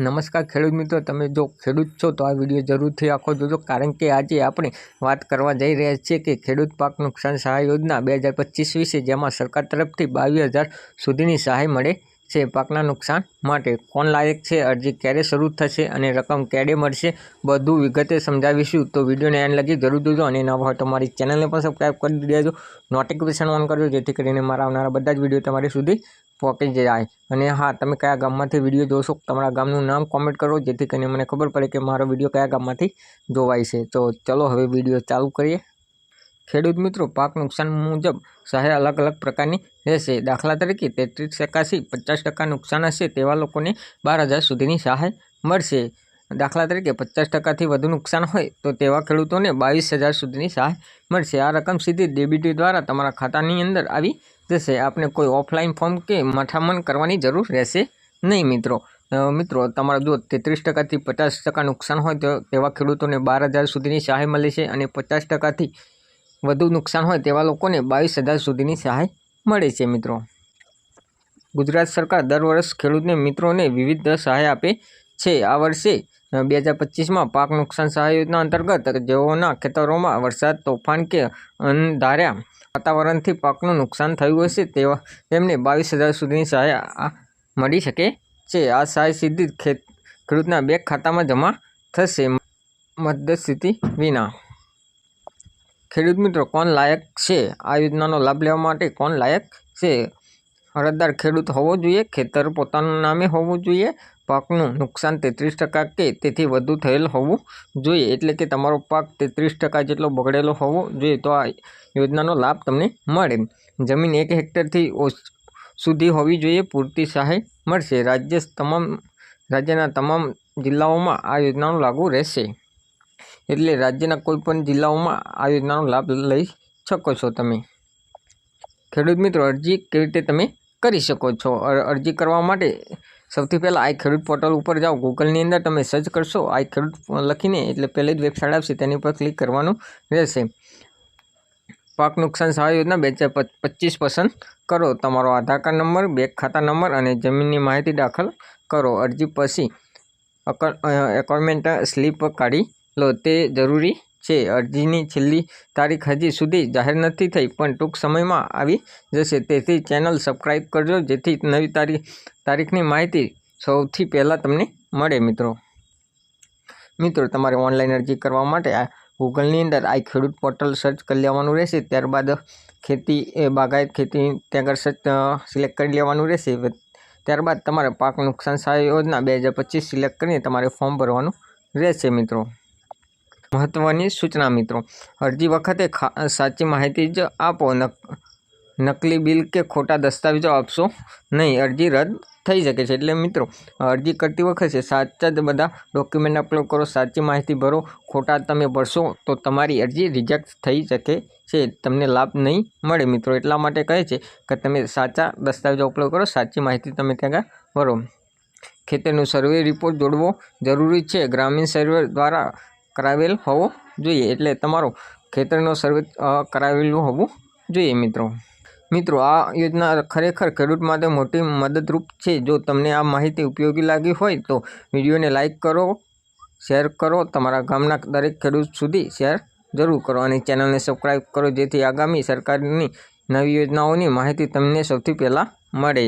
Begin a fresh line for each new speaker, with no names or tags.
નમસ્કાર ખેડૂત મિત્રો, તમે જો ખેડૂત છો તો આ વીડિયો જરૂરથી આખો જોજો. કારણ કે આજે આપણે વાત કરવા જઈ રહ્યા છીએ કે ખેડૂત પાક નુકસાન સહાય યોજના બે હજાર પચીસ વિશે, જેમાં સરકાર તરફથી બાવીસ હજાર સુધીની સહાય મળે છે. પાકના નુકસાન માટે કોણ લાયક છે. અરજી ક્યારે શરૂ થશે અને રકમ ક્યારે મળશે બધું વિગતે સમજાવીશું. તો વિડીયોને એન્ડ લગી જરૂર જોજો અને ન હોય તો મારી ચેનલને પણ સબસ્ક્રાઈબ કરી દેજો. નોટિફિકેશન ઓન કરજો, જેથી કરીને મારા આવનારા બધા જ વીડિયો તમારી સુધી પહોંચી જાય. અને હા, તમે કયા ગામમાંથી વીડિયો જોશો? તમારા ગામનું નામ કોમેન્ટ કરો, જેથી કરીને મને ખબર પડે કે મારો વીડિયો કયા ગામમાંથી જોવાય છે. તો ચલો હવે વીડિયો ચાલુ કરીએ. ખેડૂત મિત્રો, પાક નુકસાન મુજબ સહાય અલગ અલગ પ્રકારની રહેશે. દાખલા તરીકે તેત્રીસ ટકાથી પચાસ ટકા નુકસાન હશે તેવા લોકોને બાર હજાર સુધીની સહાય મળશે. દાખલા તરીકે પચાસ ટકાથી વધુ નુકસાન હોય તો તેવા ખેડૂતોને બાવીસ હજાર સુધીની સહાય મળશે. આ રકમ સીધી ડેબિટી દ્વારા તમારા ખાતાની અંદર આવી જશે. આપને કોઈ ઓફલાઈન ફોર્મ કે મઠામણ કરવાની જરૂર રહેશે નહીં મિત્રો. મિત્રો, તમારા જો તેત્રીસ ટકાથી પચાસ ટકા નુકસાન હોય તો તેવા ખેડૂતોને બાર હજાર સુધીની સહાય મળે છે અને પચાસ ટકાથી વધુ નુકસાન હોય તેવા લોકોને બાવીસ હજાર સુધીની સહાય મળે છે, મિત્રો. ગુજરાત સરકાર દર વર્ષ ખેડૂતને મિત્રોને વિવિધ સહાય આપે છે. આ વર્ષે બે હજાર પચીસમાં પાક નુકસાન સહાય યોજના અંતર્ગત જેઓના ખેતરોમાં વરસાદ, તોફાન કે અંધાર્યા વાતાવરણથી પાકનું નુકસાન થયું હશે તેવા તેમને બાવીસ હજાર સુધીની સહાય મળી શકે છે. આ સહાય સીધી ખેડૂતના બેંક ખાતામાં જમા થશે. મધ્યસ્થિતિ વિના ખેડૂત મિત્રો, કોણ લાયક છે? આ યોજનાનો લાભ લેવા માટે કોણ લાયક છે? અરજદાર ખેડૂત હોવો જોઈએ, ખેતર પોતાનું નામે હોવું જોઈએ, પાકનું નુકસાન તેત્રીસ ટકા કે તેથી વધુ થયેલ હોવું જોઈએ, એટલે કે તમારો પાક તેત્રીસ ટકા જેટલો બગડેલો હોવો જોઈએ, તો આ યોજનાનો લાભ તમને મળે. જમીન એક હેક્ટરથી સુધી હોવી જોઈએ, પૂરતી સહાય મળશે. રાજ્ય તમામ, રાજ્યના તમામ જિલ્લાઓમાં આ યોજનાનો લાગુ રહેશે. એટલે રાજ્યના કોઈપણ જિલ્લાઓમાં આ યોજનાનો લાભ લઈ શકો છો તમે. ખેડૂત મિત્રો, અરજી કેવી રીતે તમે કરી શકો છો? અરજી કરવા માટે સૌથી પહેલાં આ ખેડૂત પોર્ટલ ઉપર જાઓ. ગૂગલની અંદર તમે સર્ચ કરશો, આ ખેડૂત લખીને, એટલે પહેલી જ વેબસાઇટ આવશે, તેની પર ક્લિક કરવાનું રહેશે. પાક નુકસાન સહાય યોજના બે હજાર પચીસ પસંદ કરો. તમારો આધાર કાર્ડ નંબર, બેંક ખાતા નંબર અને જમીનની માહિતી દાખલ કરો. અરજી પછી એકોઇન્ટમેન્ટ સ્લીપ કાઢી લો, તે જરૂરી છે. અરજીની છેલ્લી તારીખ હજી સુધી જાહેર નથી થઈ, પણ ટૂંક સમયમાં આવી જશે. તેથી ચેનલ સબસ્ક્રાઈબ કરજો, જેથી નવી તારીખ તારીખની માહિતી સૌથી પહેલાં તમને મળે, મિત્રો. મિત્રો, તમારે ઓનલાઈન અરજી કરવા માટે આ ગૂગલની અંદર આ ખેડૂત પોર્ટલ સર્ચ કરી લેવાનું રહેશે. ત્યારબાદ ખેતી એ બાગાયત ખેતી ત્યાં આગળ સર્ચ સિલેક્ટ કરી લેવાનું રહેશે. ત્યારબાદ તમારે પાક નુકસાન સહાય યોજના બે હજાર પચીસ સિલેક્ટ કરીને તમારે ફોર્મ ભરવાનું રહેશે, મિત્રો. મહત્ત્વની સૂચના મિત્રો. અરજી વખતે સાચી માહિતી જ આપો. નકલી બિલ કે ખોટા દસ્તાવેજો આપશો નહીં. અરજી રદ થઈ શકે છે. એટલે મિત્રો, અરજી કરતી વખતે સાચા જ બધા ડોક્યુમેન્ટ અપલોડ કરો. સાચી માહિતી ભરો. ખોટા તમે ભરશો તો તમારી અરજી રિજેક્ટ થઈ શકે છે. તમને લાભ નહીં મળે. મિત્રો, એટલા માટે કહે છે કે તમે સાચા દસ્તાવેજો અપલોડ કરો. સાચી માહિતી તમે ત્યાં ભરો. ખેતરનું સર્વે રિપોર્ટ જોડવો જરૂરી છે. ગ્રામીણ સર્વે દ્વારા કરાવેલ હોવો જોઈએ. એટલે તમારો ખેતરનો સર્વે કરાવેલું હોવું જોઈએ મિત્રો. મિત્રો, આ યોજના ખરેખર ખેડૂત માટે મોટી મદદરૂપ છે. જો તમને આ માહિતી ઉપયોગી લાગી હોય તો વિડીયોને લાઇક કરો, શેર કરો. તમારા ગામના દરેક ખેડૂત સુધી શેર જરૂર કરો અને ચેનલને સબસ્ક્રાઈબ કરો જેથી આગામી સરકારની નવી યોજનાઓની માહિતી તમને સૌથી પહેલાં મળે.